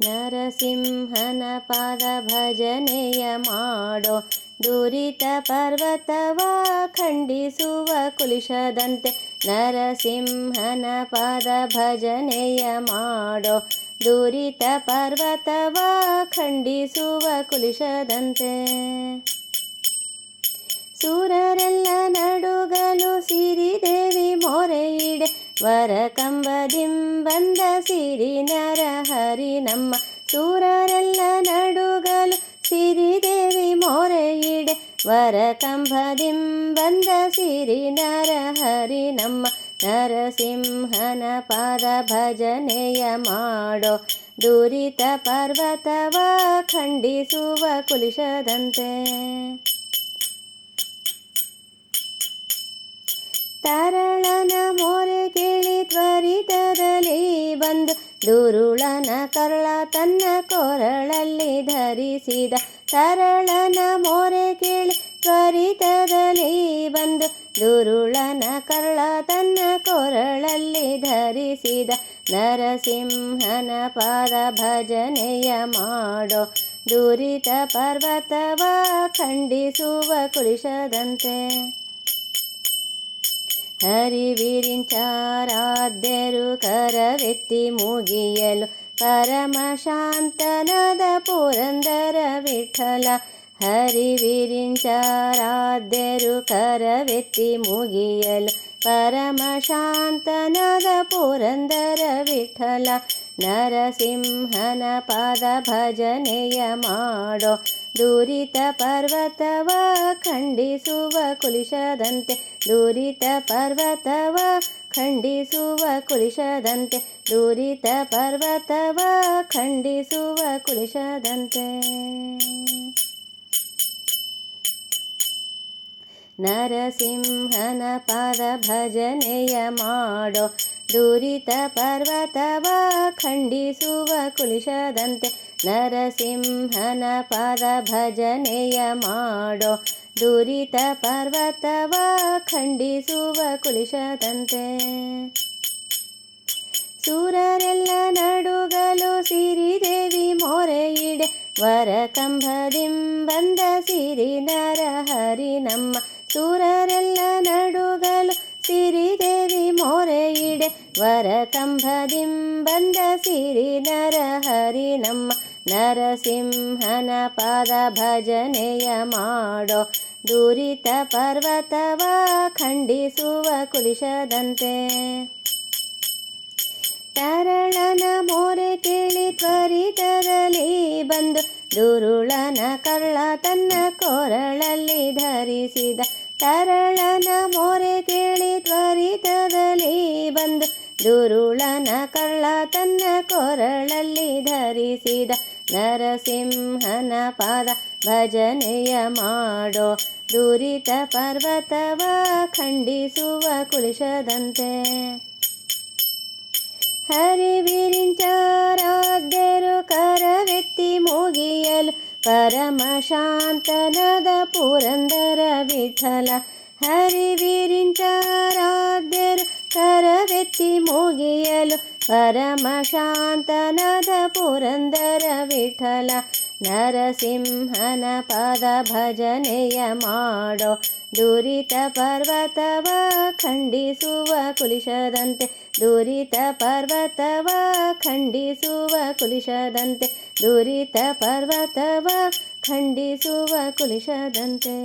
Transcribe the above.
ನರಸಿಂಹನ ಪಾದ ಭಜನೆಯ ಮಾಡೋ ದುರಿತ ಪರ್ವತವ ಖಂಡಿಸುವ ಕುಲಿಶದಂತೆ ನರಸಿಂಹನ ಪಾದ ಭಜನೆಯ ಮಾಡೋ ದುರಿತ ಪರ್ವತವ ಖಂಡಿಸುವ ಕುಲಿಶದಂತೆ. ಸೂರರೆಲ್ಲ ನಡುಗಲು ಸಿರಿದೇವಿ ಮೊರೆಯಿಡೆ ವರ ಕಂಬದಿಂ ಬಂದ ಸಿರಿ ನರಹರಿ ನಮ್ಮ ಸೂರರೆಲ್ಲ ನಡುಗಲು ಸಿರಿದೇವಿ ಮೊರೆಯಿಡೆ. ವರ ಕಂಬದಿಂ ಬಂದ ಸಿರಿ ನರಹರಿ ನಮ್ಮ ನರಸಿಂಹನ ಪಾದ ಭಜನೆಯ ಮಾಡೋ. ದುರಿತ ಪರ್ವತವ ಖಂಡಿಸುವ ಕುಲಿಶದಂತೆ ತರಳನ ದುರುಳನ ಕರಳ ತನ್ನ ಕೊರಳಲ್ಲಿ ಧರಿಸಿದ ತರಳನ ಮೋರೆ ಕೇಳಿ ತ್ವರಿತದಲ್ಲಿ ಬಂದು ದುರುಳನ ಕರಳ ತನ್ನ ಕೊರಳಲ್ಲಿ ಧರಿಸಿದ ನರಸಿಂಹನ ಪಾದ ಭಜನೆಯ ಮಾಡೋ ದುರಿತ ಪರ್ವತವ ಖಂಡಿಸುವ ಕುಲಿಶದಂತೆ ಹರಿವಿರಿಂಚಾರಾಧ್ಯರು ಕರವೆತ್ತಿ ಮುಗಿಯಲು ಪರಮ ಶಾಂತನದ ಪುರಂದರ ವಿಠಲ ಹರಿವಿರಿಂಚಾರಾಧ್ಯರು ಕರವೆತ್ತಿ ಮುಗಿಯಲು ಪರಮ ಶಾಂತನದ ಪುರಂದರ ವಿಠಲ ನರಸಿಂಹನ ಪಾದ ಭಜನೆಯ ಮಾಡೋ ದುರಿತ ಪರ್ವತವ ಖಂಡಿಸುವ ಕುಲಿಶದಂತೆ ದುರಿತ ಪರ್ವತವ ಖಂಡಿಸುವ ಕುಲಿಶದಂತೆ ದುರಿತ ಪರ್ವತವ ಖಂಡಿಸುವ ಕುಲಿಶದಂತೆ ನರಸಿಂಹನ ಪಾದ ಭಜನೆಯ ಮಾಡೋ ದುರಿತ ಪರ್ವತವ ಖಂಡಿಸುವ ಕುಲಿಶದಂತೆ ನರಸಿಂಹನ ಪಾದ ಭಜನೆಯ ಮಾಡೋ ದೂರಿತ ಪರ್ವತವ ಖಂಡಿಸುವ ಕುಲಿಶದಂತೆ ಸೂರರೆಲ್ಲ ನಡುಗಲು ಸಿರಿದೇವಿ ಮೊರೆಯಿಡೆ ವರ ಕಂಬದಿಂಬಂದ ಸಿರಿ ನರ ಹರಿ ನಮ್ಮ ಸೂರರೆಲ್ಲ ನಡುಗಲು ಸಿರಿದೇವಿ ಮೊರೆಯಿಡೆ ವರ ಕಂಬದಿಂ ಬಂದ ಸಿರಿ ನರಹರಿ ನಮ್ಮ ನರಸಿಂಹನ ಪಾದ ಭಜನೆಯ ಮಾಡೋ ದುರಿತ ಪರ್ವತವ ಖಂಡಿಸುವ ಕುಲಿಶದಂತೆ. ತರಳನ ಮೋರೆ ಕೇಳಿ ತ್ವರಿತದಲ್ಲಿ ಬಂದು ದುರುಳನ ಕಳ್ಳ ತನ್ನ ಕೊರಳಲ್ಲಿ ಧರಿಸಿದ ತರಳನ ಮೋರೆ ಕೇಳಿ ತ್ವರಿತದಲ್ಲಿ ಬಂದು ದುರುಳನ ಕಳ್ಳ ತನ್ನ ಕೊರಳಲ್ಲಿ ಧರಿಸಿದ ನರಸಿಂಹನ ಪಾದ ಭಜನೆಯ ಮಾಡೋ ದುರಿತ ಪರ್ವತವ ಖಂಡಿಸುವ ಕುಲಿಶದಂತೆ ಹರಿವಿರಿಂಚಾರಾಧ್ಯರು ವ್ಯಕ್ತಿ ಮುಗಿಯಲು ಪರಮ ಶಾಂತನದ ಪುರಂದರ ವಿಠಲ ಹರಿವಿರಿಂಚಾರಾಧ್ಯರು ಪರಮ ಶಾಂತನದ ಪುರಂದರ ವಿಠಲ ನರಸಿಂಹನ ಪದ ಭಜನೆಯ ಮಾಡೋ ದುರಿತ ಪರ್ವತವ ಖಂಡಿಸುವ ಕುಲಿಶದಂತೆ, ದುರಿತ ಪರ್ವತವ ಖಂಡಿಸುವ ಕುಲಿಶದಂತೆ, ದುರಿತ ಪರ್ವತವ ಖಂಡಿಸುವ ಕುಲಿಶದಂತೆ.